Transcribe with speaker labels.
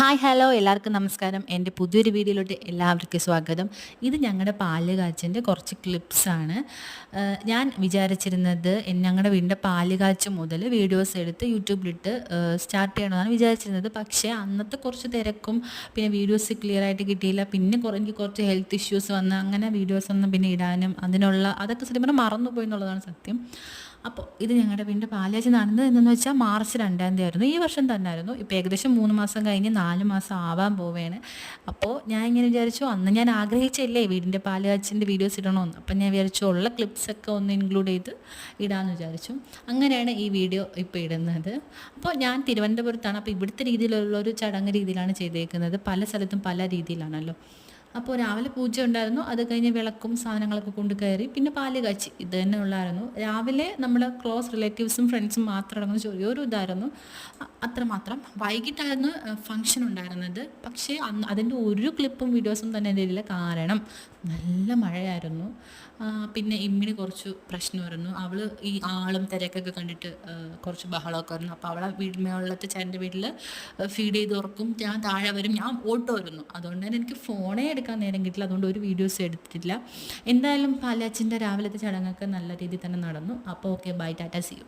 Speaker 1: Hi hello എല്ലാവർക്കും നമസ്കാരം. എന്റെ പുതിയൊരു വീഡിയോയിലോട്ട് എല്ലാവർക്കും സ്വാഗതം. ഇത് ഞങ്ങളുടെ പാലുകാച്ചിന്റെ കുറച്ച് ക്ലിപ്സാണ് ഞാൻ വിചാരിച്ചിരുന്നത് ഞങ്ങളുടെ വീടിന്റെ പാലുകാച്ച് മുതൽ വീഡിയോസ് എടുത്ത് യൂട്യൂബിലിട്ട് സ്റ്റാർട്ട് ചെയ്യണമെന്നാണ് വിചാരിച്ചിരുന്നത്. പക്ഷേ അന്നത്തെ കുറച്ച് തിരക്കും പിന്നെ വീഡിയോസ് ക്ലിയർ ആയിട്ട് കിട്ടിയില്ല. പിന്നെ എനിക്ക് കുറച്ച് ഹെൽത്ത് ഇഷ്യൂസ് വന്ന് അങ്ങനെ വീഡിയോസ് ഒന്നും പിന്നെ ഇടാനും അതിനുള്ള അതൊക്കെ സത്യം പറഞ്ഞാൽ മറന്നുപോയി എന്നുള്ളതാണ് സത്യം. അപ്പോൾ ഇത് ഞങ്ങളുടെ വീടിന്റെ പാലുകാച്ച് നടന്നത് എന്നു വെച്ചാൽ മാർച്ച് രണ്ടാം തീയതി ആയിരുന്നു. ഈ വർഷം തന്നെ ആയിരുന്നു. ഇപ്പോൾ ഏകദേശം മൂന്ന് മാസം കഴിഞ്ഞ് മാസം ആവാൻ പോവുകയാണ് അപ്പോൾ ഞാൻ ഇങ്ങനെ വിചാരിച്ചു അന്ന് ഞാൻ ആഗ്രഹിച്ചില്ലേ വീടിന്റെ പാൽ കാച്ചിന്റെ വീഡിയോസ് ഇടണമെന്ന് അപ്പം ഞാൻ വിചാരിച്ചു ഉള്ള ക്ലിപ്സൊക്കെ ഒന്ന് ഇൻക്ലൂഡ് ചെയ്ത് ഇടാമെന്ന് വിചാരിച്ചു. അങ്ങനെയാണ് ഈ വീഡിയോ ഇപ്പോൾ ഇടുന്നത്. അപ്പോൾ ഞാൻ തിരുവനന്തപുരത്താണ്. അപ്പോൾ ഇവിടുത്തെ രീതിയിലുള്ള ഒരു ചടങ്ങ് രീതിയിലാണ് ചെയ്തേക്കുന്നത്. പല സ്ഥലത്തും പല രീതിയിലാണല്ലോ. അപ്പോൾ രാവിലെ പൂജ ഉണ്ടായിരുന്നു. അത് കഴിഞ്ഞ് വിളക്കും സാധനങ്ങളൊക്കെ കൊണ്ട് കയറി. പിന്നെ പാൽ കാച്ചി. ഇത് തന്നെ ഉള്ളായിരുന്നു. രാവിലെ നമ്മൾ ക്ലോസ് റിലേറ്റീവ്സും ഫ്രണ്ട്സും മാത്രം അടങ്ങുന്ന ചെറിയൊരു ഇതായിരുന്നു. അത്രമാത്രം വൈകിട്ടായിരുന്നു ഫങ്ഷൻ ഉണ്ടായിരുന്നത്. പക്ഷേ അതിന്റെ ഒരു ക്ലിപ്പും വീഡിയോസും തന്നെ എന്റെ ഇല്ല കാരണം നല്ല മഴയായിരുന്നു. പിന്നെ ഇമ്മിന് കുറച്ച് പ്രശ്നമായിരുന്നു അവൾ ഈ ആളും തിരക്കൊക്കെ കണ്ടിട്ട് കുറച്ച് ബഹളമൊക്കെ ആയിരുന്നു അപ്പോൾ അവളെ വീട് മേളത്തെ ചേട്ടന്റെ വീട്ടിൽ ഫീഡ് ചെയ്ത് ഉറക്കും. ഞാൻ താഴെ വരും. ഞാൻ ഓട്ടോ വരുന്നു. അതുകൊണ്ട് തന്നെ എനിക്ക് ഫോണേ എടുക്കാൻ നേരം കിട്ടില്ല. അതുകൊണ്ട് ഒരു വീഡിയോസ് എടുത്തിട്ടില്ല. എന്തായാലും പാലാച്ചിന്റെ രാവിലത്തെ ചടങ്ങൊക്കെ നല്ല രീതിയിൽ തന്നെ നടന്നു. അപ്പോൾ okay bye tata see you